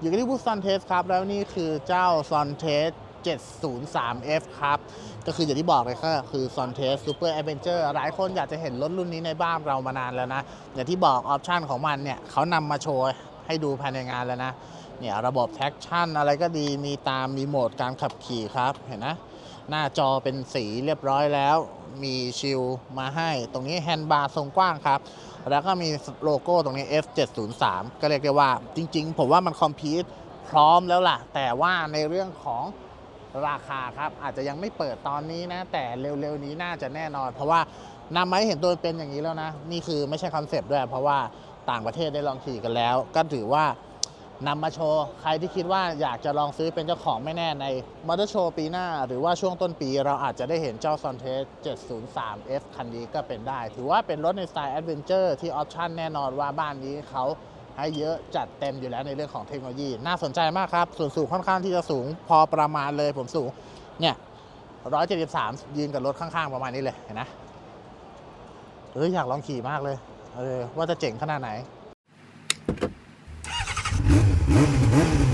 อยู่กันที่บูธซอนเทสครับ แล้วนี่คือเจ้าซอนเทส 703F ครับ ก็คืออย่างที่บอกเลยก็คือ s o n t e s Super Adventure หลายคนอยากจะเห็นรถรุ่นนี้ในบ้านเรามานานแล้วนะ อย่างที่บอกออปชันของมันเนี่ยเขานำมาโชว์ให้ดูภายในงานแล้วนะ เนี่ยระบบแท็กชั่นอะไรก็ดีมีตามมีโหมดการขับขี่ครับเห็นนะ หน้าจอเป็นสีเรียบร้อยแล้ว มีชิลมาให้ตรงนี้แฮนด์บาร์ทรงกว้างครับ แล้วก็มีโลโก้ตรงนี้ F703 ก็เรียกได้ว่าจริง ๆ ผมว่ามันคอมพิวพร้อมแล้วล่ะ แต่ว่าในเรื่องของราคาครับ อาจจะยังไม่เปิดตอนนี้นะ แต่เร็วๆนี้น่าจะแน่นอน เพราะว่านำมาให้เห็นตัวเป็นอย่างนี้แล้วนะ นี่คือไม่ใช่คอนเซปต์ด้วย เพราะว่าต่างประเทศได้ลองขี่กันแล้ว ก็ถือว่า นำมาโชว์ ใครที่คิดว่าอยากจะลองซื้อเป็นเจ้าของไม่แน่ในมอเตอร์โชว์ปีหน้า หรือว่าช่วงต้นปีเราอาจจะได้เห็นเจ้า s o n t e s 703F คันนี้ก็เป็นได้ ถือว่าเป็นรถในสไตล์แอดเวนเจอร์ที่ออปชั่นแน่นอนว่าบ้านนี้เขาให้เยอะจัดเต็มอยู่แล้วในเรื่องของเทคโนโลยี น่าสนใจมากครับ ส่วนสูงค่อนข้างที่จะสูงพอประมาณเลยผมสูงเนี่ย173 ยืนกับรถข้างๆ ประมาณนี้เลยเห็นนะเอออยากลองขี่มากเลยเออว่าจะเจ๋งขนาดไหน Mm-hmm.